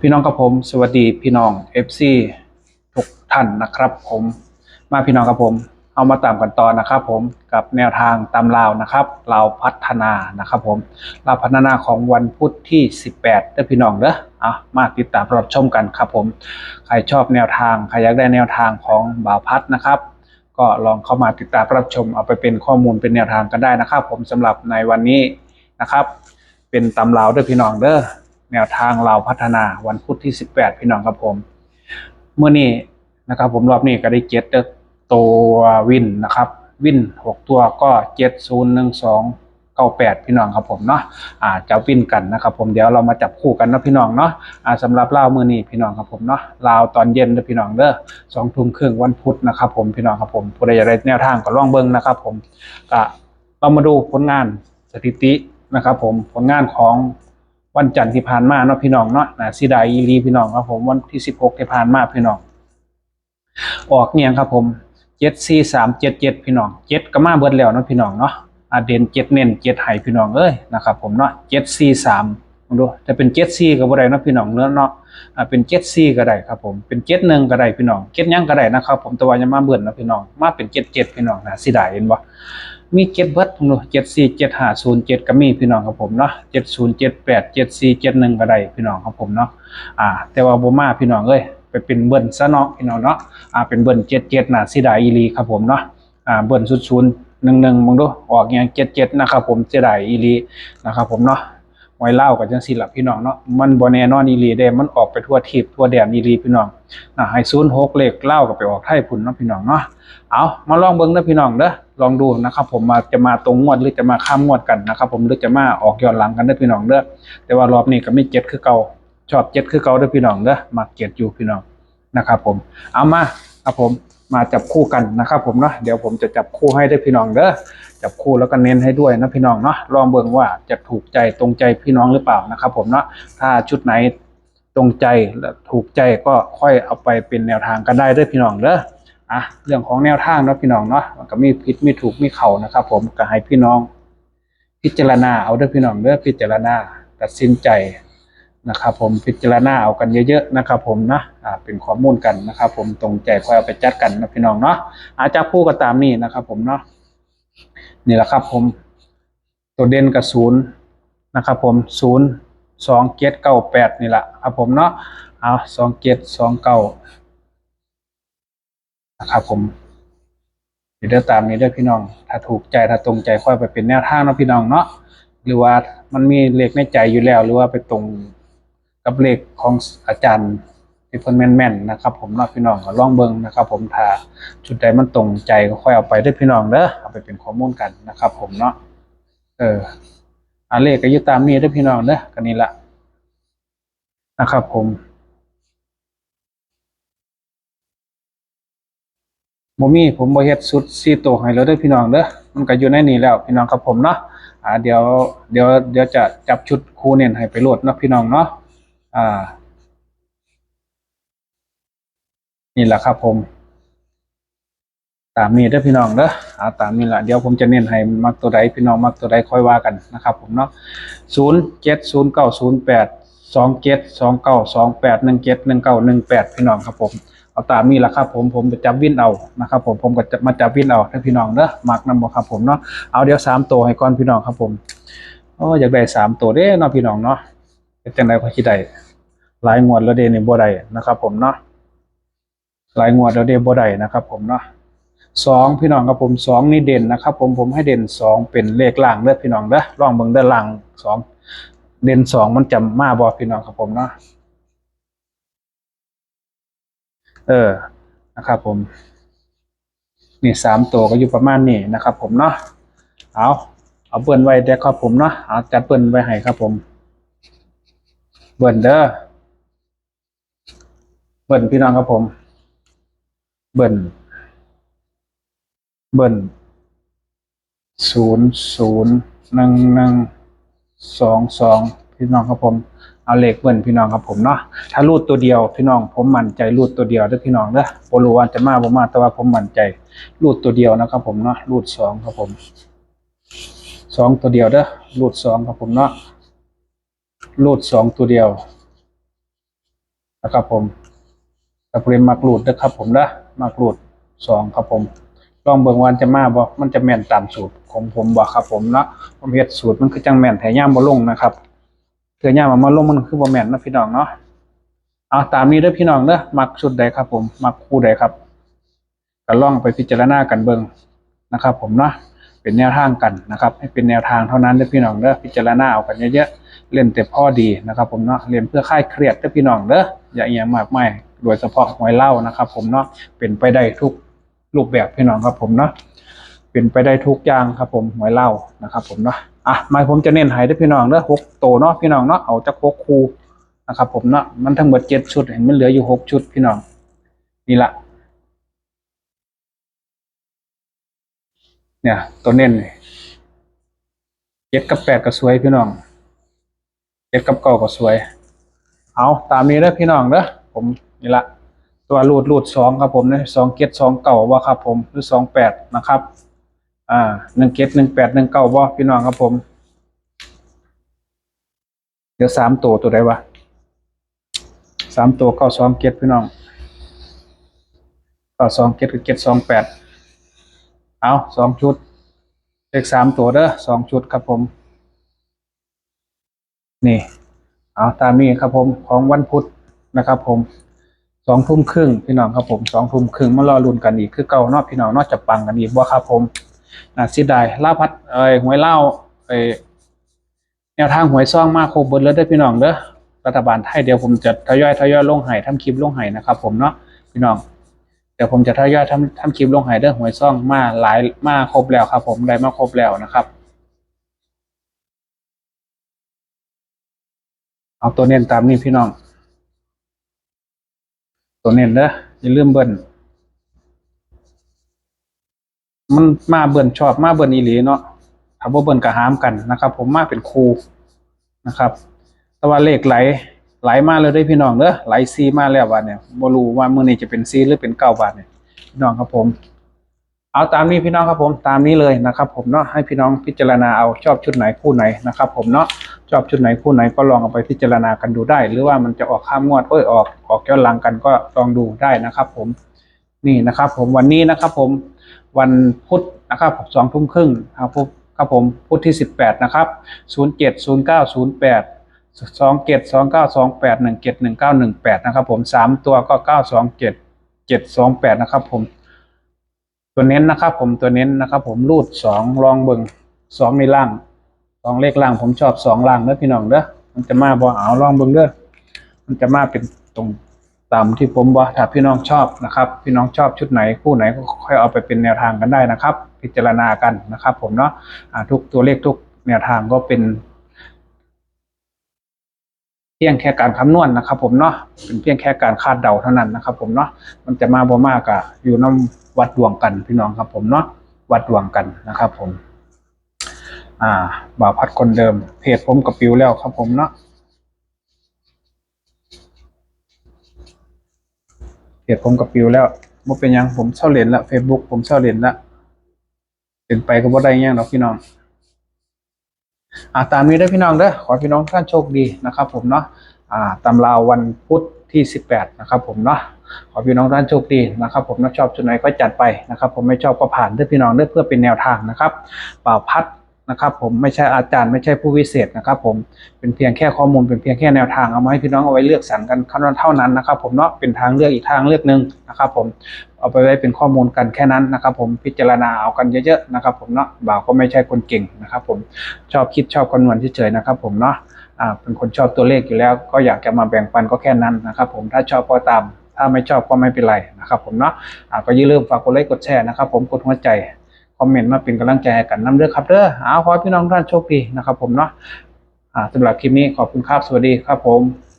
พี่น้องกับผมสวัสดีพี่น้อง FC ทุกท่านนะครับ ผมมาพี่น้องกับผม เอามาตามกันต่อนะครับ ผมกับแนวทางตามลาวนะครับลาวพัฒนานะครับ ผมลาวพัฒนาของวันพุธที่ 18เด้อพี่น้องเด้อเอามาติดตามรับชมกันครับ ผมใครชอบแนวทางใครอยากได้แนวทางของบ่าวพัฒนะครับ ก็ลองเข้ามาติดตามรับชมเอาไปเป็นข้อมูลเป็นแนวทางกันได้นะครับ ผมสำหรับในวันนี้นะครับ เป็นตำราวเด้อพี่น้องเด้อ แนวทางเราพัฒนาวันพุธที่ 18 พี่น้องครับผม เมื่อนี้นะครับผมรอบนี้ก็ได้เจ็ดตัววินนะครับ วิน 6 ตัวก็ 7 0 1 2 9 8 พี่น้องครับผมเนาะอ่าจะวินกันนะครับผมเดี๋ยวเรามาจับคู่กันนะพี่น้องเนาะอ่าสำหรับเล่าวมือนี้พี่น้องครับผมเนาะลาวตอนเย็นเด้อพี่น้องเด้อสองทุ่มครึ่งวันพุธนะครับผมพี่น้องครับผมผู้ใดอยากได้แนวทางก็ลองเบิ่งนะครับผมก็เรามาดูผลงานสถิตินะครับผมผลงานของ วันจันทร์ที่ผ่านมาเนาะพี่น้องเนาะนะสิดายอีหลีพี่น้องครับผมวันที่สิบหกที่ผ่านมาพี่น้อง ออกเนี่ยครับผมเจ็ดสี่สามเจ็ดเจ็ดพี่น้องเจ็ดก็มาเบิดแล้วเนาะพี่น้องเนาะอาเด่นเจ็ดเน้นเจ็ดไห้พี่น้องเอ้ยนะครับผมเนาะเจ็ดสี่สามดูจะเป็นเจ็ดสี่ก็บ่ได้เนาะพี่น้องเนาะเนาะอ่าเป็นเจ็ดสี่ก็ได้ครับผมเป็นเจ็ดหนึ่งก็ได้พี่น้องเจ็ดยังก็ได้นะครับผมแต่ว่าจะมาเบิ่นนะพี่น้องมาเป็นเจ็ดเจ็ดพี่น้องนะสิดายเห็นบ่ มีเจ็ดเบิดผมดูเจ็ดสี่เจ็ดห้าศูนย์เจ็ดก็มีพี่น้องครับผมเนาะเจ็ดศูนย์เจ็ดแปดเจ็ดสี่เจ็ดหนึ่งก็ได้พี่น้องครับผมเนาะอ่า แต่ว่าโบมาพี่น้องเอ้ยไปเป็นเบิ้ลซะเนาะพี่น้องเนาะอ่าเป็นเบิร์ตเจ็ดเจ็ดน่ะสิดายอีลีครับผมเนาะอ่าเบิ้ลศูนย์ศูนย์หนึ่งหนึ่งมองดูออกอย่างเจ็ดเจ็ดนะครับผมเสียดายอีลีนะครับผมเนาะ ไว้เล่ากับจังสิล่ะพี่น้องเนาะมันบ่แน่นอนอีหลีเด้มันออกไปทั่วทิพย์ทั่วแดนอีหลีพี่น้องอ่าให้ศูนย์หกเลขเล่ากับไปออกไทยพุ่นเนาะพี่น้องเนาะเอามาลองเบิ้งนะพี่น้องเด้อลองดูนะครับ ผมมาจะมาตรงงวดหรือจะมาข้ามงวดกันนะครับ ผมหรือจะมาออกย้อนหลังกันเด้อพี่น้องเด้อแต่ว่ารอบนี้ก็ไม่เจ็ดคือเก่าชอบเจ็ดคือเก่าเด้อพี่น้องเด้อมาเจ็ดอยู่พี่น้องนะครับ ผมเอามาครับผมมาจับคู่กันนะครับ ผมเนาะเดี๋ยวผมจะจับคู่ให้เด้อพี่น้องเด้อ จับคู่แล้วก็เน้นให้ด้วยนะพี่น้องเนาะลองเบิ่งว่าจะถูกใจตรงใจพี่น้องหรือเปล่านะครับ ผมเนาะถ้าชุดไหนตรงใจและถูกใจก็ค่อยเอาไปเป็นแนวทางกันได้ด้อพี่น้องเด้ออะเรื่องของแนวทางเนาะพี่น้องเนาะมันก็มีผิดมีถูกมีเข่านะครับ ผมก็ให้พี่น้อง พิจารณาเอาด้อพี่น้องเด้อพิจารณาตัดสินใจนะครับผมพิจารณาเอากันเยอะๆนะครับผมนะอ่าเป็นข้อมูลกันนะครับผมตรงใจค่อยเอาไปจัดกันนะพี่น้องเนาะอาจจะพูดก็ตามนี้นะครับผมเนาะ นี่แหละครับผม ตัวเด่นกับศูนย์นะครับผมศูนย์สองเจ็ดเก้าแปดนี่แหละครับผมเนาะเอาสองเจ็ดสองเก้านะครับผมเดี๋ยวตามนี้ด้วยพี่น้อง ถ้าถูกใจถ้าตรงใจค่อยไปเป็นแนวทางเนาะพี่น้องเนาะหรือว่ามันมีเลขในใจอยู่แล้ว หรือว่าไปตรงกับเลขของอาจารย์ ที่เพิ่นแม่นๆนะครับผมเนาะพี่น้องก็ลองเบิ่งนะครับ ผมถ้าชุดใดมันตรงใจก็ค่อยเอาไปด้วยพี่น้องเด้อเอาไปเป็นข้อมูลกันนะครับ ผมเนาะเอออันเลขก็ยู่ตามนี้ด้วยพี่น้องเด้อกันนี้ละนะครับผมบ่มีผมบ่เฮ็ดสุดสี่ตัวให้แล้วเด้อพี่น้องเด้อมันก็อยู่ในนี้แล้วพี่น้องครับผมเนาะอ่าเดี๋ยวเดี๋ยวเดี๋ยวจะจับชุดคู่เน้นให้ไปโหลดเนาะพี่น้องเนาะอ่า นี่แหละครับผม ตามนี้เด้อพี่น้องเด้ออ่าตามนี้ล่ะเดี๋ยวผมจะเน้นให้มักตัวใดพี่น้องมักตัวใดค่อยว่ากันนะครับ ผมเนาะ070908 27 29 28 17 19 18พี่น้องครับผมเอาตามนี้แหละครับผมผมจะจับวินเอานะครับผมผมก็จะมาจับวินเอาถ้าพี่น้องเด้อมักนำบ่ครับผมเนาะเอาเดี๋ยวสามตัวให้ก่อนพี่น้องครับผมโอ้อยากได้สามตัวเด้เนาะพี่น้องเนาะเป็นจังไดก็สิได้หลายงวดแล้วเด้นี่บ่ได้นะครับ ผมเนาะ หลายงวดแล้วเด้บ่ได้นะครับ ผมเนาะสองพี่น้องครับผมสองนี่เด่นนะครับ ผมผมให้เด่นสองเป็นเลขล่างเด้อพี่น้องเด้อลองเบิ่งเด้อล่างสองเด่นสองมันจำมาบ่พี่น้องครับผมเนาะเออนะครับ ผมนี่สามตัวก็อยู่ประมาณนี้นะครับ ผมเนาะเอาเอาเบิ้ลไว้เด้อครับผมเนาะเอาจัดเบิ้ลไว้ให้ครับผม เบิ้ลเด้อเบิ้ลพี่น้องครับผม เบิ้ลเบิ้ลศูนย์ศูนย์หนึ่งหนึ่งสองสองพี่น้องครับผมเอาเลขเบิ้ลพี่น้องครับผมเนาะถ้ารูดตัวเดียวพี่น้องผมมั่นใจรูดตัวเดียวเด้อพี่น้องเด้อบ่รู้ว่าจะมาบ่มาแต่ว่าผมมั่นใจรูดตัวเดียวนะครับผมเนาะรูดสองครับผมสองตัวเดียวเด้อรูดสองครับผมเนาะรูดสองตัวเดียวนะครับผมตะเปรมมากรูดนะครับผมนะ มากรูดสองครับผมลองเบิ่งวันจะมาบ่มันจะแม่นตามสูตรของผมบ่ครับผมเนาะผมเฮ็ดสูตรมันคือจังแม่นแถย่ามบ่ลงนะครับเถือย่ามมาลงมันคือบ่แม่นนะพี่น้องเนาะเอาตามนี้เด้อพี่น้องเด้อมักชุดใดครับ ผมมักคู่ใดครับก็ลองไปพิจารณากันเบิ่งนะครับ ผมเนาะเป็นแนวทางกันนะครับให้เป็นแนวทางเท่านั้นเด้อพี่น้องเด้อพิจารณาเอากันเยอะๆเล่นแต่พ่อดีนะครับ ผมเนาะเรียนเพื่อคลายเครียดเด้อพี่น้องเด้ออย่าเอียงมากมาย โดยเฉพาะหวยเล่านะครับ ผมเนาะเป็นไปได้ทุกรูปแบบพี่น้องครับผมเนาะเป็นไปได้ทุกอย่างครับ ผมหวยเล่านะครับ ผมเนาะอะมาผมจะเน้นให้ด้วยพี่น้องเด้อหกโตเนาะพี่น้องเนาะเอาจากหกคูนะครับ ผมเนาะมันทั้งหมดเจ็ดชุดเห็นมันเหลืออยู่หกชุดพี่น้องนี่ละเนี่ย ตัวเน้นนี่เจ็ดกับแปดก็สวยพี่น้องเจ็ดกับเก้าก็สวย เอาตามนี้เด้อพี่น้องเด้อผม นี่ละตัวรูดรูดสองครับผมเนี่ยสองเก็ดสองเก่าว่าครับผมหรือสองแปดนะครับ อ่าหนึ่งเก็ดหนึ่งแปดหนึ่งเก้าว่าพี่น้องครับผม เดี๋ยวสามตัวตัวใดวะสามตัวเก้าสองเก็ดพี่น้องเก้าสองเก็ดกับเก็ดสองแปดเอาสองชุดเลขสามตัวเด้อสองชุดครับผม นี่ เอาตามนี้ครับผมของวันพุธนะครับผม สองทุ่มครึ่งพี่น้องครับผมสองทุ่มครึ่งมารอลุ้นกันอีกคือเก่านอกพี่น้องนอกจะปังกันอีกว่าครับผมน่าเสียดายล่าพัดเอ้ยหวยเล่าเอ้ยแนวทางหวยซ่องมากครบเบิดแล้วเด้พี่น้องเด้อรัฐบาลไทยเดี๋ยวผมจะทยอยทยอยลงให้ทำคลิปลงให้นะครับผมเนาะพี่น้องเดี๋ยวผมจะทยอยทำทำคลิปลงให้เด้อหวยซ่องมาหลายมาครบแล้วครับ ผมได้มาครบแล้วนะครับเอาตัวเน้นตามนี้พี่น้อง ตัวเน้นเด้ออย่าลืมเบิ้ลมันมาเบิ้ลชอบมาเบิ้ลอีหลีเนาะถ้าบ่เบิ้ลก็หามกันนะครับ ผมมาเป็นครูนะครับ แต่ว่าเลขไหลไหลมาเลยได้พี่น้องเด้อไหลซีมาแล้วบาทเนี่ยบ่รู้ว่ามื้อนี้จะเป็นซีหรือเป็นเก้าบาทเนี่ยพี่น้องครับผม เอาตามนี้พี่น้องครับผมตามนี้เลยนะครับ ผมเนาะให้พี่น้องพิจารณาเอาชอบชุดไหนคู่ไหนนะครับ ผมเนาะชอบชุดไหนคู่ไหนก็ลองเอาไปพิจารณากันดูได้ หรือว่ามันจะออกข้ามงวดเอ้ยออกออกย้อนหลังกันก็ลองดูได้นะครับ ผมนี่นะครับ ผมวันนี้นะครับ ผมวันพุธนะครับสองทุ่มครึ่งครับผมครับผมพุธที่สิบแปดนะครับศูนย์เจ็ดศูนย์เก้าศูนย์แปดสองเจ็ดสองเก้าสองแปดหนึ่งเจ็ดหนึ่งเก้าหนึ่งแปดนะครับผมสามตัวก็เก้าสองเจ็ดเจ็ดสองแปดนะครับผม ตัวเน้นนะครับผมตัวเน้นนะครับผมรูดสองลองเบิงสองในล่างสองเลขล่างผมชอบสองล่างเด้อพี่น้องเด้อมันจะมาบ่เอาลองเบิงเด้อมันจะมาเป็นตรงตามที่ผมว่าถ้าพี่น้องชอบนะครับ พี่น้องชอบชุดไหนคู่ไหนก็ค่อยเอาไปเป็นแนวทางกันได้นะครับ พิจารณากันนะครับ ผมเนาะอ่าทุกตัวเลขทุกแนวทางก็เป็น พียงแค่การคำนวณนะครับ ผมเนาะเป็นเพียงแค่การคาดเดาเท่านั้นนะครับ ผมเนาะมันจะมาบ่มากอะอยู่น้ำวัดดวงกันพี่น้องครับ ผมเนาะวัดดวงกันนะครับ ผม อ่าบ่าวพัดคนเดิม เพจผมกับปิวแล้วครับ ผมเนาะเพจผมกับปิวแล้วบ่เป็นยังผมเช่าเหรียญละเฟซบุ๊กผมเช่าเหรียญละเป็นไปก็บ่ได้ยังหรอกพี่น้อง อ่าตามนี้ได้พี่น้องเด้อขอพี่น้องท่านโชคดีนะครับ ผมเนาะอ่าตำราววันพุธที่สิบแปดนะครับ ผมเนาะขอพี่น้องท่านโชคดีนะครับ ผมนะชอบชุดไหนก็จัดไปนะครับ ผมไม่ชอบก็ผ่านเด้อพี่น้องเด้อเพื่อเป็นแนวทางนะครับเปล่าพัด นะครับผมไม่ใช่อาจารย์ไม่ใช่ผู้วิเศษนะครับผมเป็นเพียงแค่ข้อมูลเป็นเพียงแค่แนวทางเอามาให้พี่น้องเอาไว้เลือกสรรกันเท่านั้นนะครับ ผมเนาะเป็นทางเลือกอีกทางเลือกหนึ่งนะครับ ผมเอาไปไว้เป็นข้อมูลกันแค่นั้นนะครับ ผมพิจารณาเอากันเยอะๆนะครับผมเนาะบ่าวก็ไม่ใช่คนเก่งนะครับ ผมชอบคิดชอบคำนวณเฉยๆนะครับ ผมเนาะอ่าเป็นคนชอบตัวเลขอยู่แล้ว ก็อยากจะมาแบ่งปันก็แค่นั้นนะครับ ผมถ้าชอบก็ตามถ้าไม่ชอบก็ไม่เป็นไรนะครับ ผมเนาะอ่าก็อย่าลืมฝากกดไลค์กดแชร์นะครับ ผมกดหัวใจ อมเมนต์มาเป็นกำลังใจกันน้ำเด้อครับเด้อเอาขอพี่น้องท่านโชคดีนะครับผมเนาะสำหรับคลิปนี้ขอบคุณครับสวัสดีครับผม